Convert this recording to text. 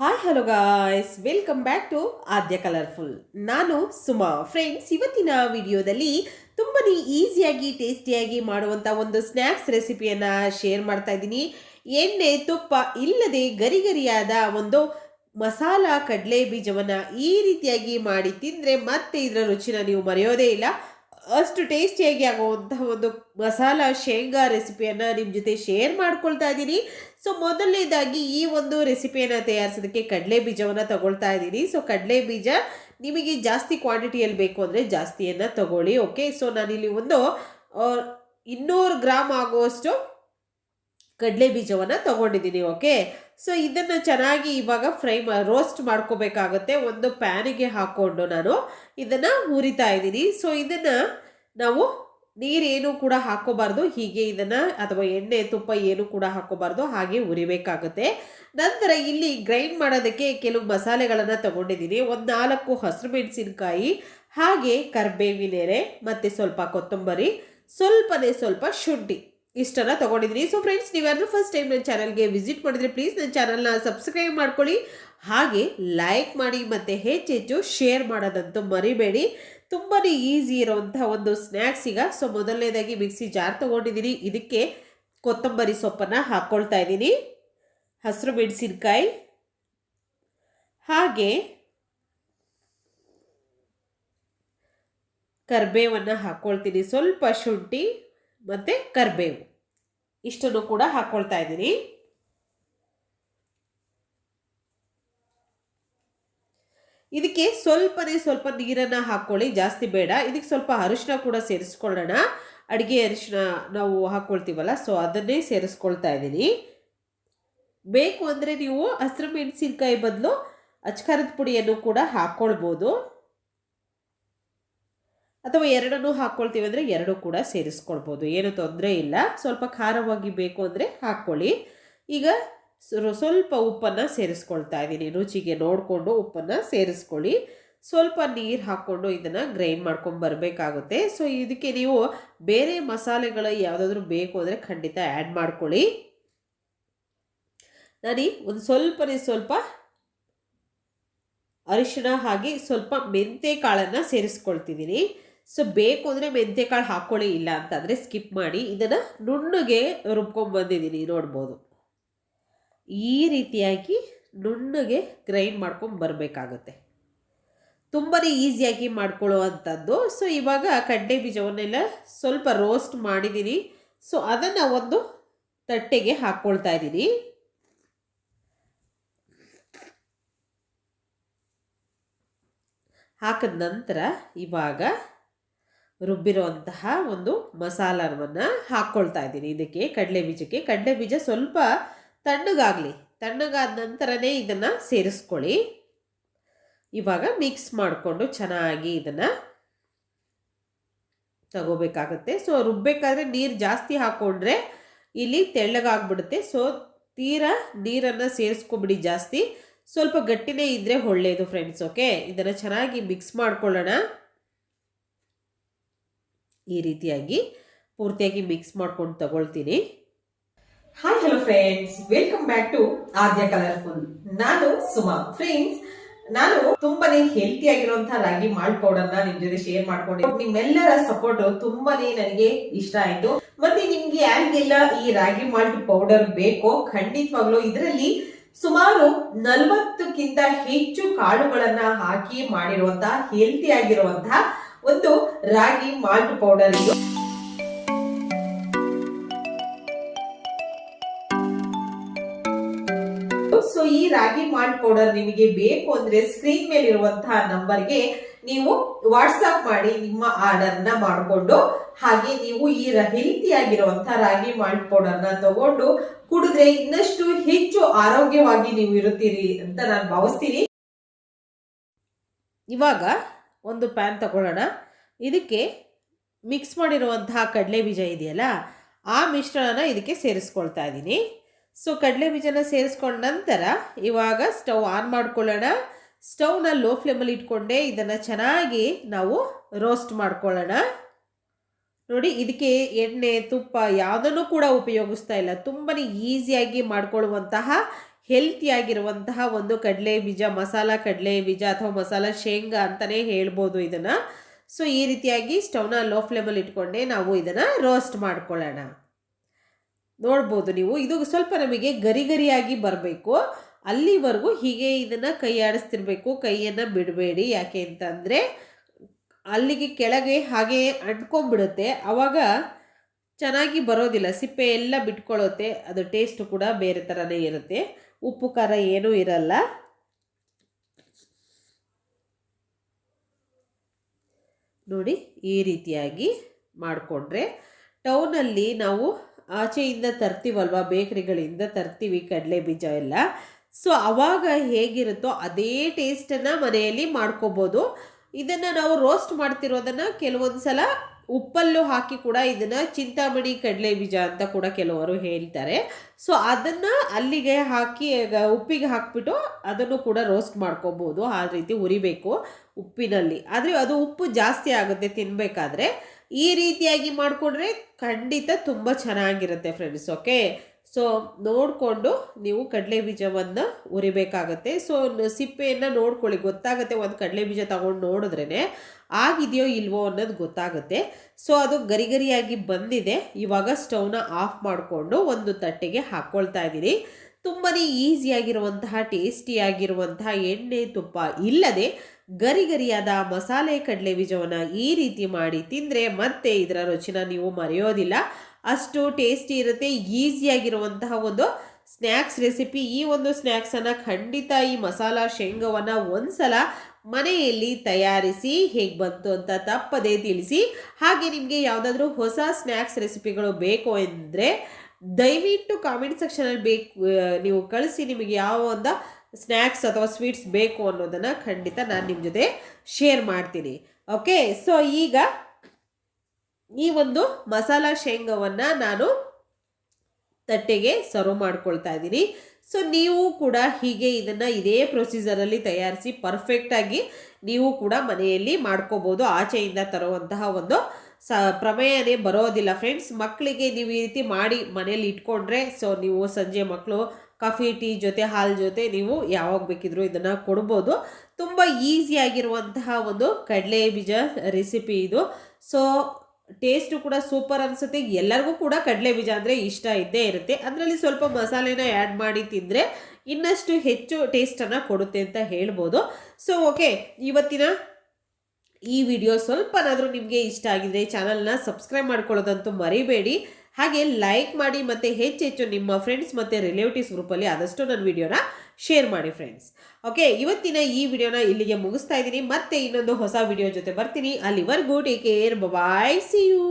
Hi hello guys welcome back to Aadya colourful ನಾನು Suma. Friends ಇವತ್ತಿನ ವಿಡಿಯೋದಲ್ಲಿ ತುಂಬಾ ಈಸಿಯಾಗಿ ಟೇಸ್ಟಿಯಾಗಿ ಮಾಡುವಂಥ ಒಂದು ಸ್ನ್ಯಾಕ್ಸ್ ರೆಸಿಪಿಯನ್ನು ಶೇರ್ ಮಾಡ್ತಾ ಇದ್ದೀನಿ. ಎಣ್ಣೆ, ತುಪ್ಪ ಇಲ್ಲದೆ ಗರಿ ಗರಿಯಾದ ಒಂದು ಮಸಾಲ ಕಡಲೆ ಬೀಜವನ್ನು ಈ ರೀತಿಯಾಗಿ ಮಾಡಿ ತಿಂದರೆ ಮತ್ತೆ ಇದರ ರುಚಿನ ನೀವು ಮರೆಯೋದೇ ಇಲ್ಲ. ಅಷ್ಟು ಟೇಸ್ಟಿಯಾಗಿ ಆಗುವಂತಹ ಒಂದು ಮಸಾಲ ಶೇಂಗಾ ರೆಸಿಪಿಯನ್ನು ನಿಮ್ಮ ಜೊತೆ ಶೇರ್ ಮಾಡ್ಕೊಳ್ತಾ ಇದ್ದೀನಿ. ಸೊ ಮೊದಲನೇದಾಗಿ ಈ ಒಂದು ರೆಸಿಪಿಯನ್ನು ತಯಾರಿಸೋದಕ್ಕೆ ಕಡಲೆ ಬೀಜವನ್ನು ತಗೊಳ್ತಾ ಇದ್ದೀನಿ. ಸೊ ಕಡಲೆ ಬೀಜ ನಿಮಗೆ ಜಾಸ್ತಿ ಕ್ವಾಂಟಿಟಿಯಲ್ಲಿ ಬೇಕು ಅಂದರೆ ಜಾಸ್ತಿಯನ್ನು ತಗೊಳ್ಳಿ ಓಕೆ ಸೊ ನಾನಿಲ್ಲಿ ಒಂದು ಇನ್ನೂರು ಗ್ರಾಮ್ ಆಗುವಷ್ಟು ಕಡಲೆ ಬೀಜವನ್ನು ತಗೊಂಡಿದ್ದೀನಿ ಓಕೆ ಸೊ ಇದನ್ನು ಚೆನ್ನಾಗಿ ಇವಾಗ ಫ್ರೈ ಮಾ ರೋಸ್ಟ್ ಮಾಡ್ಕೋಬೇಕಾಗುತ್ತೆ. ಒಂದು ಪ್ಯಾನಿಗೆ ಹಾಕ್ಕೊಂಡು ನಾನು ಇದನ್ನು ಹುರಿತಾ ಇದ್ದೀನಿ. ಸೊ ಇದನ್ನು ನಾವು ನೀರೇನು ಕೂಡ ಹಾಕೋಬಾರ್ದು ಹೀಗೆ ಇದನ್ನು ಅಥವಾ ಎಣ್ಣೆ, ತುಪ್ಪ ಏನು ಕೂಡ ಹಾಕೋಬಾರ್ದು ಹಾಗೆ ಹುರಿಬೇಕಾಗುತ್ತೆ. ನಂತರ ಇಲ್ಲಿ ಗ್ರೈಂಡ್ ಮಾಡೋದಕ್ಕೆ ಕೆಲವು ಮಸಾಲೆಗಳನ್ನು ತಗೊಂಡಿದ್ದೀನಿ ಒಂದು ನಾಲ್ಕು ಹಸಿರು ಮೆಣಸಿನಕಾಯಿ ಹಾಗೆ ಕರ್ಬೇವಿನೆರೆ ಮತ್ತು ಸ್ವಲ್ಪ ಕೊತ್ತಂಬರಿ, ಸ್ವಲ್ಪನೇ ಸ್ವಲ್ಪ ಶುಂಠಿ. ಇಷ್ಟನ್ನು ತೊಗೊಂಡಿದ್ದೀನಿ ಸೊ ಫ್ರೆಂಡ್ಸ್ ನೀವ್ಯಾರು ಫಸ್ಟ್ ಟೈಮ್ ನನ್ನ ಚಾನಲ್ಗೆ ವಿಸಿಟ್ ಮಾಡಿದರೆ ಪ್ಲೀಸ್ ನನ್ನ ಚಾನಲ್ನ ಸಬ್ಸ್ಕ್ರೈಬ್ ಮಾಡ್ಕೊಳ್ಳಿ. ಹಾಗೆ ಲೈಕ್ ಮಾಡಿ ಮತ್ತು ಹೆಚ್ಚೆಚ್ಚು ಶೇರ್ ಮಾಡೋದಂತೂ ಮರಿಬೇಡಿ. ತುಂಬಾ ಈಸಿ ಇರೋವಂಥ ಒಂದು ಸ್ನ್ಯಾಕ್ಸ್ ಈಗ. ಸೊ ಮೊದಲನೇದಾಗಿ ಮಿಕ್ಸಿ ಜಾರ್ ತೊಗೊಂಡಿದ್ದೀನಿ ಇದಕ್ಕೆ ಕೊತ್ತಂಬರಿ ಸೊಪ್ಪನ್ನು ಹಾಕ್ಕೊಳ್ತಾ ಇದ್ದೀನಿ. ಹಸಿರು ಮೆಣಸಿನ್ಕಾಯಿ. ಹಾಗೆ ಕರ್ಬೇವನ್ನು ಹಾಕ್ಕೊಳ್ತೀನಿ ಸ್ವಲ್ಪ ಶುಂಠಿ ಮತ್ತು ಕರ್ಬೇವು. ಇಷ್ಟನ್ನು ಕೂಡ ಹಾಕ್ಕೊಳ್ತಾ ಇದ್ದೀನಿ. ಇದಕ್ಕೆ ಸ್ವಲ್ಪನೇ ಸ್ವಲ್ಪ ನೀರನ್ನು ಹಾಕ್ಕೊಳ್ಳಿ ಜಾಸ್ತಿ ಬೇಡ. ಇದಕ್ಕೆ ಸ್ವಲ್ಪ ಅರಿಶಿನ ಕೂಡ ಸೇರಿಸ್ಕೊಳ್ಳೋಣ. ಅಡುಗೆ ಅರಿಶಿನ ನಾವು ಹಾಕ್ಕೊಳ್ತೀವಲ್ಲ ಸೊ ಅದನ್ನೇ ಸೇರಿಸ್ಕೊಳ್ತಾ ಇದ್ದೀನಿ. ಬೇಕು ಅಂದರೆ ನೀವು ಹಸಿರು ಮೆಣಸಿನ್ಕಾಯಿ ಬದಲು ಅಚ್ಕಾರದ ಪುಡಿಯನ್ನು ಕೂಡ ಹಾಕ್ಕೊಳ್ಬೋದು ಅಥವಾ ಎರಡನ್ನೂ ಹಾಕ್ಕೊಳ್ತೀವಿ ಅಂದರೆ ಎರಡು ಕೂಡ ಸೇರಿಸ್ಕೊಳ್ಬೋದು. ಏನು ತೊಂದರೆ ಇಲ್ಲ. ಸ್ವಲ್ಪ ಖಾರವಾಗಿ ಬೇಕು ಅಂದರೆ ಹಾಕ್ಕೊಳ್ಳಿ. ಈಗ ಸ್ವ- ಸ್ವಲ್ಪ ಉಪ್ಪನ್ನು ಸೇರಿಸ್ಕೊಳ್ತಾ ಇದ್ದೀನಿ. ರುಚಿಗೆ ನೋಡಿಕೊಂಡು ಉಪ್ಪನ್ನು ಸೇರಿಸ್ಕೊಳ್ಳಿ. ಸ್ವಲ್ಪ ನೀರು ಹಾಕ್ಕೊಂಡು ಇದನ್ನು ಗ್ರೈಂಡ್ ಮಾಡ್ಕೊಂಡು ಬರಬೇಕಾಗುತ್ತೆ. ಸೊ, ಇದಕ್ಕೆ ನೀವು ಬೇರೆ ಮಸಾಲೆಗಳು ಯಾವುದಾದ್ರೂ ಬೇಕು ಅಂದರೆ ಖಂಡಿತ ಆ್ಯಡ್ ಮಾಡ್ಕೊಳ್ಳಿ. ನಾನು ಒಂದು ಸ್ವಲ್ಪನೇ ಸ್ವಲ್ಪ ಅರಿಶಿಣ ಹಾಗೆ ಸ್ವಲ್ಪ ಮೆಂತೆ ಕಾಳನ್ನು ಸೇರಿಸ್ಕೊಳ್ತಿದ್ದೀನಿ. ಸೊ ಬೇಕು ಅಂದರೆ ಮೆಂತ್ಯಕಾಳು ಕಾಳು ಹಾಕ್ಕೊಳ್ಳಿ ಇಲ್ಲ ಅಂತಂದರೆ ಸ್ಕಿಪ್ ಮಾಡಿ ಇದನ್ನು ನುಣ್ಣಗೆ ರುಬ್ಕೊಂಡ್ಬಂದಿದ್ದೀನಿ ನೋಡ್ಬೋದು. ಈ ರೀತಿಯಾಗಿ ನುಣ್ಣಗೆ ಗ್ರೈಂಡ್ ಮಾಡ್ಕೊಂಡು ಬರಬೇಕಾಗುತ್ತೆ. ತುಂಬಾ ಈಸಿಯಾಗಿ ಮಾಡ್ಕೊಳ್ಳುವಂಥದ್ದು. ಸೊ ಇವಾಗ ಕಡ್ಡೆ ಬೀಜವನ್ನೆಲ್ಲ ಸ್ವಲ್ಪ ರೋಸ್ಟ್ ಮಾಡಿದ್ದೀನಿ ಸೊ ಅದನ್ನು ಒಂದು ತಟ್ಟೆಗೆ ಹಾಕ್ಕೊಳ್ತಾ ಇದ್ದೀನಿ ಹಾಕಿದ ನಂತರ ಇವಾಗ ರುಬ್ಬಿರುವಂತಹ ಒಂದು ಮಸಾಲವನ್ನು ಹಾಕ್ಕೊಳ್ತಾ ಇದ್ದೀನಿ. ಇದಕ್ಕೆ ಕಡಲೆ ಬೀಜಕ್ಕೆ. ಕಡಲೆ ಬೀಜ ಸ್ವಲ್ಪ ತಣ್ಣಗಾಗಲಿ. ತಣ್ಣಗಾದ ನಂತರನೇ ಇದನ್ನು ಸೇರಿಸ್ಕೊಳ್ಳಿ. ಇವಾಗ ಮಿಕ್ಸ್ ಮಾಡಿಕೊಂಡು ಚೆನ್ನಾಗಿ ಇದನ್ನು ತಗೋಬೇಕಾಗುತ್ತೆ. ಸೊ, ರುಬ್ಬೇಕಾದ್ರೆ ನೀರು ಜಾಸ್ತಿ ಹಾಕ್ಕೊಂಡ್ರೆ ಇಲ್ಲಿ ತೆಳ್ಳಗಾಗ್ಬಿಡುತ್ತೆ. ಸೊ, ತೀರಾ ನೀರನ್ನು ಸೇರಿಸ್ಕೊಬಿಡಿ ಜಾಸ್ತಿ. ಸ್ವಲ್ಪ ಗಟ್ಟಿನೇ ಇದ್ದರೆ ಒಳ್ಳೆಯದು ಫ್ರೆಂಡ್ಸ್, ಓಕೆ? ಇದನ್ನು ಚೆನ್ನಾಗಿ ಮಿಕ್ಸ್ ಮಾಡ್ಕೊಳ್ಳೋಣ. ಈ ರೀತಿಯಾಗಿ ಪೂರ್ತಿಯಾಗಿ ಮಿಕ್ಸ್ ಮಾಡ್ಕೊಂಡು ತಗೊಳ್ತೀನಿ. Hi hello friends welcome back to Aadya colourful ನಾನು ಸುಮಾ. ಫ್ರೆಂಡ್ಸ್ ನಾನು ತುಂಬಾನೇ ಹೆಲ್ತಿ ಆಗಿರುವಂತಹ ರಾಗಿ ಮಾಲ್ಟ್ ಪೌಡರ್ನ ನಿಮ್ ಜೊತೆ ಶೇರ್ ಮಾಡ್ಕೊಂಡಿದ್ದೆ ನಿಮ್ಮೆಲ್ಲರ ಸಪೋರ್ಟ್ ತುಂಬಾನೇ ನನಗೆ ಇಷ್ಟ ಆಯ್ತು. ಮತ್ತೆ ನಿಮ್ಗೆ ಯಾರಿಗೆಲ್ಲ ಈ ರಾಗಿ ಮಾಲ್ಟ್ ಪೌಡರ್ ಬೇಕೋ ಖಂಡಿತವಾಗ್ಲೂ ಇದರಲ್ಲಿ ಸುಮಾರು ನಲವತ್ತಕ್ಕಿಂತ ಹೆಚ್ಚು ಕಾಳುಗಳನ್ನ ಹಾಕಿ ಮಾಡಿರುವಂತಹ ಹೆಲ್ತಿ ಆಗಿರುವಂತಹ ಒಂದು ರಾಗಿ ಮಾಲ್ಟ್ ಪೌಡರ್ ಇದು. ಸೊ ಈ ರಾಗಿ ಮಾಲ್ಟ್ ಪೌಡರ್ ನಿಮಗೆ ಬೇಕು ಅಂದ್ರೆ ಸ್ಕ್ರೀನ್ ಮೇಲೆ ಇರುವಂತಹ ನಂಬರ್ಗೆ ನೀವು ವಾಟ್ಸ್ಆಪ್ ಮಾಡಿ ನಿಮ್ಮ ಆರ್ಡರ್ನ ಮಾಡಿಕೊಂಡು, ಹಾಗೆ ನೀವು ಈ ಹೆಲ್ತಿ ಆಗಿರುವಂತಹ ರಾಗಿ ಮಾಲ್ಟ್ ಪೌಡರ್ನ ತಗೊಂಡು ಕುಡಿದ್ರೆ ಇನ್ನಷ್ಟು ಹೆಚ್ಚು ಆರೋಗ್ಯವಾಗಿ ನೀವು ಇರುತ್ತೀರಿ ಅಂತ ನಾನು ಭಾವಿಸ್ತೀನಿ. ಇವಾಗ ಒಂದು ಪ್ಯಾನ್ ತಗೊಳ್ಳೋಣ. ಇದಕ್ಕೆ ಮಿಕ್ಸ್ ಮಾಡಿರುವಂತಹ ಕಡಲೆ ಬೀಜ ಇದೆಯಲ್ಲ, ಆ ಮಿಶ್ರಣನ ಇದಕ್ಕೆ ಸೇರಿಸ್ಕೊಳ್ತಾ ಇದ್ದೀನಿ ಸೊ ಕಡಲೆ ಬೀಜನ ಸೇರಿಸ್ಕೊಂಡ ನಂತರ ಇವಾಗ ಸ್ಟವ್ ಆನ್ ಮಾಡ್ಕೊಳ್ಳೋಣ. ಸ್ಟವ್ನ ಲೋ ಫ್ಲೇಮಲ್ಲಿ ಇಟ್ಕೊಂಡೆ ಇದನ್ನು ಚೆನ್ನಾಗಿ ನಾವು ರೋಸ್ಟ್ ಮಾಡ್ಕೊಳ್ಳೋಣ. ನೋಡಿ, ಇದಕ್ಕೆ ಎಣ್ಣೆ, ತುಪ್ಪ ಯಾವುದನ್ನು ಕೂಡ ಉಪಯೋಗಿಸ್ತಾ ಇಲ್ಲ. ತುಂಬಾ ಈಸಿಯಾಗಿ ಮಾಡ್ಕೊಳ್ಳುವಂತಹ ಹೆಲ್ತಿಯಾಗಿರುವಂತಹ ಒಂದು ಕಡಲೆ ಬೀಜ, ಮಸಾಲ ಕಡಲೆ ಬೀಜ ಅಥವಾ ಮಸಾಲ ಶೇಂಗಾ ಅಂತಲೇ ಹೇಳ್ಬೋದು ಇದನ್ನು. ಸೊ ಈ ರೀತಿಯಾಗಿ ಸ್ಟವ್ನ ಲೋ ಫ್ಲೇಮಲ್ಲಿ ಇಟ್ಕೊಂಡೆ ನಾವು ಇದನ್ನು ರೋಸ್ಟ್ ಮಾಡ್ಕೊಳ್ಳೋಣ. ನೋಡ್ಬೋದು ನೀವು, ಇದು ಸ್ವಲ್ಪ ನಮಗೆ ಗರಿ ಗರಿಯಾಗಿ ಬರಬೇಕು. ಅಲ್ಲಿವರೆಗೂ ಹೀಗೆ ಇದನ್ನು ಕೈ ಆಡಿಸ್ತಿರ್ಬೇಕು, ಕೈಯನ್ನು ಬಿಡಬೇಡಿ. ಯಾಕೆ ಅಂತಂದರೆ, ಅಲ್ಲಿಗೆ ಕೆಳಗೆ ಹಾಗೆ ಅಂಟ್ಕೊಂಡ್ಬಿಡುತ್ತೆ. ಆವಾಗ ಚೆನ್ನಾಗಿ ಬರೋದಿಲ್ಲ. ಸಿಪ್ಪೆ ಎಲ್ಲ ಬಿಟ್ಕೊಳ್ಳುತ್ತೆ ಅದು ಟೇಸ್ಟ್ ಕೂಡ ಬೇರೆ ಥರನೇ ಇರುತ್ತೆ. ಉಪ್ಪು, ಖಾರ ಏನೂ ಇರಲ್ಲ. ನೋಡಿ, ಈ ರೀತಿಯಾಗಿ ಮಾಡಿಕೊಂಡ್ರೆ ಟೌನಲ್ಲಿ ನಾವು ಆಚೆಯಿಂದ ತರ್ತೀವಲ್ವ, ಬೇಕ್ರಿಗಳಿಂದ ತರ್ತೀವಿ ಕಡಲೆ ಬೀಜ ಎಲ್ಲ. ಸೊ, ಅವಾಗ ಹೇಗಿರುತ್ತೋ ಅದೇ ಟೇಸ್ಟನ್ನು ಮನೆಯಲ್ಲಿ ಮಾಡ್ಕೋಬೋದು. ಇದನ್ನು ನಾವು ರೋಸ್ಟ್ ಮಾಡ್ತಿರೋದನ್ನು ಕೆಲವೊಂದು ಸಲ ಉಪ್ಪಲ್ಲೂ ಹಾಕಿ ಕೂಡ ಇದನ್ನು ಚಿಂತಾಮಣಿ ಕಡಲೆ ಬೀಜ ಅಂತ ಕೂಡ ಕೆಲವರು ಹೇಳ್ತಾರೆ. ಸೊ ಅದನ್ನು ಅಲ್ಲಿಗೆ ಹಾಕಿ ಉಪ್ಪಿಗೆ ಹಾಕ್ಬಿಟ್ಟು ಅದನ್ನು ಕೂಡ ರೋಸ್ಟ್ ಮಾಡ್ಕೋಬೋದು. ಆ ರೀತಿ ಉರಿಬೇಕು ಉಪ್ಪಿನಲ್ಲಿ. ಆದರೆ ಅದು ಉಪ್ಪು ಜಾಸ್ತಿ ಆಗುತ್ತೆ ತಿನ್ನಬೇಕಾದ್ರೆ ಈ ರೀತಿಯಾಗಿ ಮಾಡಿಕೊಂಡ್ರೆ ಖಂಡಿತ ತುಂಬ ಚೆನ್ನಾಗಿರುತ್ತೆ ಫ್ರೆಂಡ್ಸ್ ಓಕೆ ಸೊ ನೋಡಿಕೊಂಡು ನೀವು ಕಡಲೆ ಬೀಜವನ್ನು ಉರಿಬೇಕಾಗತ್ತೆ. ಸೊ ಸಿಪ್ಪೆಯನ್ನು ನೋಡ್ಕೊಳ್ಳಿ. ಗೊತ್ತಾಗುತ್ತೆ ಒಂದು ಕಡಲೆ ಬೀಜ ತೊಗೊಂಡು ನೋಡಿದ್ರೇ ಆಗಿದೆಯೋ ಇಲ್ವೋ ಅನ್ನೋದು ಗೊತ್ತಾಗುತ್ತೆ. ಸೊ ಅದು ಗರಿಗರಿಯಾಗಿ ಬಂದಿದೆ. ಇವಾಗ ಸ್ಟವ್ನ ಆಫ್ ಮಾಡಿಕೊಂಡು ಒಂದು ತಟ್ಟೆಗೆ ಹಾಕ್ಕೊಳ್ತಾ ಇದ್ದೀನಿ ತುಂಬಾ ಈಸಿಯಾಗಿರುವಂತಹ ಟೇಸ್ಟಿಯಾಗಿರುವಂತಹ ಎಣ್ಣೆ ತುಪ್ಪ. ಇಲ್ಲದೆ ಗರಿ ಗರಿಯಾದ ಮಸಾಲೆ ಕಡಲೆ ಬೀಜವನ್ನು ಈ ರೀತಿ ಮಾಡಿ ತಿಂದರೆ ಮತ್ತೆ ಇದರ ರುಚಿನ ನೀವು ಮರೆಯೋದಿಲ್ಲ. ಅಷ್ಟು ಟೇಸ್ಟಿ ಇರುತ್ತೆ ಈಸಿಯಾಗಿರುವಂತಹ ಒಂದು ಸ್ನ್ಯಾಕ್ಸ್ ರೆಸಿಪಿ. ಈ ಒಂದು ಸ್ನ್ಯಾಕ್ಸನ್ನು ಖಂಡಿತ ಈ ಮಸಾಲ ಶೇಂಗವನ್ನು ಒಂದ್ಸಲ ಮನೆಯಲ್ಲಿ ತಯಾರಿಸಿ ಹೇಗೆ ಬಂತು ಅಂತ ತಪ್ಪದೇ ತಿಳಿಸಿ. ಹಾಗೆ ನಿಮಗೆ ಯಾವುದಾದ್ರೂ ಹೊಸ ಸ್ನ್ಯಾಕ್ಸ್ ರೆಸಿಪಿಗಳು ಬೇಕು ಎಂದರೆ ದಯವಿಟ್ಟು ಕಾಮೆಂಟ್ ಸೆಕ್ಷನಲ್ಲಿ ಬೇಕು ನೀವು ಕಳಿಸಿ ನಿಮಗೆ ಯಾವ ಒಂದು ಸ್ನ್ಯಾಕ್ಸ್ ಅಥವಾ ಸ್ವೀಟ್ಸ್ ಬೇಕು ಅನ್ನೋದನ್ನು ಖಂಡಿತ ನಾನು ನಿಮ್ಮ ಜೊತೆ ಶೇರ್ ಮಾಡ್ತೀನಿ. ಓಕೆ ಸೊ ಈಗ ಈ ಒಂದು ಮಸಾಲ ಶೇಂಗವನ್ನು ನಾನು ತಟ್ಟೆಗೆ ಸರ್ವ್ ಮಾಡ್ಕೊಳ್ತಾ ಇದ್ದೀನಿ. ಸೊ ನೀವು ಕೂಡ ಹೀಗೆ ಇದನ್ನು ಇದೇ ಪ್ರೊಸೀಜರಲ್ಲಿ ತಯಾರಿಸಿ ಪರ್ಫೆಕ್ಟಾಗಿ ನೀವು ಕೂಡ ಮನೆಯಲ್ಲಿ ಮಾಡ್ಕೋಬೋದು. ಆಚೆಯಿಂದ ತರುವಂತಹ ಒಂದು ಸ, ಪ್ರಮೇಯನೇ ಬರೋದಿಲ್ಲ ಫ್ರೆಂಡ್ಸ್ ಮಕ್ಕಳಿಗೆ ನೀವು ಈ ರೀತಿ ಮಾಡಿ ಮನೇಲಿ ಇಟ್ಕೊಂಡ್ರೆ ಸೊ ನೀವು ಸಂಜೆ ಮಕ್ಕಳು ಕಾಫಿ ಟೀ ಜೊತೆ, ಹಾಲು ಜೊತೆ ನೀವು ಯಾವಾಗ ಬೇಕಿದ್ರೂ ಇದನ್ನು ಕೊಡ್ಬೋದು. ತುಂಬ ಈಸಿಯಾಗಿರುವಂತಹ ಒಂದು ಕಡಲೆ ಬೀಜ ರೆಸಿಪಿ ಇದು. ಸೊ ಟೇಸ್ಟು ಕೂಡ ಸೂಪರ್ ಅನಿಸುತ್ತೆ. ಎಲ್ಲರಿಗೂ ಕೂಡ ಕಡಲೆ ಬೀಜ ಅಂದರೆ ಇಷ್ಟ ಇದ್ದೇ ಇರುತ್ತೆ. ಅದರಲ್ಲಿ ಸ್ವಲ್ಪ ಮಸಾಲೆನ ಆ್ಯಡ್ ಮಾಡಿ ತಿಂದರೆ ಇನ್ನಷ್ಟು ಹೆಚ್ಚು ಟೇಸ್ಟನ್ನು ಕೊಡುತ್ತೆ ಅಂತ ಹೇಳ್ಬೋದು. ಸೊ ಓಕೆ ಇವತ್ತಿನ ಈ ವಿಡಿಯೋ ಸ್ವಲ್ಪನಾದರೂ ನಿಮಗೆ ಇಷ್ಟ ಆಗಿದ್ರೆ ಚಾನಲ್ನ ಸಬ್ಸ್ಕ್ರೈಬ್ ಮಾಡ್ಕೊಳ್ಳೋದಂತೂ ಮರಿಬೇಡಿ. ಹಾಗೆ ಲೈಕ್ ಮಾಡಿ ಮತ್ತು ಹೆಚ್ಚೆಚ್ಚು ನಿಮ್ಮ ಫ್ರೆಂಡ್ಸ್ ಮತ್ತು ರಿಲೇಟಿವ್ಸ್ ಗ್ರೂಪಲ್ಲಿ ಆದಷ್ಟು ನನ್ನ ವಿಡಿಯೋನ ಶೇರ್ ಮಾಡಿ ಫ್ರೆಂಡ್ಸ್ ಓಕೆ ಇವತ್ತಿನ ಈ ವಿಡಿಯೋನ ಇಲ್ಲಿಗೆ ಮುಗಿಸ್ತಾ ಇದ್ದೀನಿ. ಮತ್ತೆ ಇನ್ನೊಂದು ಹೊಸ ವಿಡಿಯೋ ಜೊತೆ ಬರ್ತೀನಿ. ಅಲ್ಲಿವರೆಗೂ take care bye see you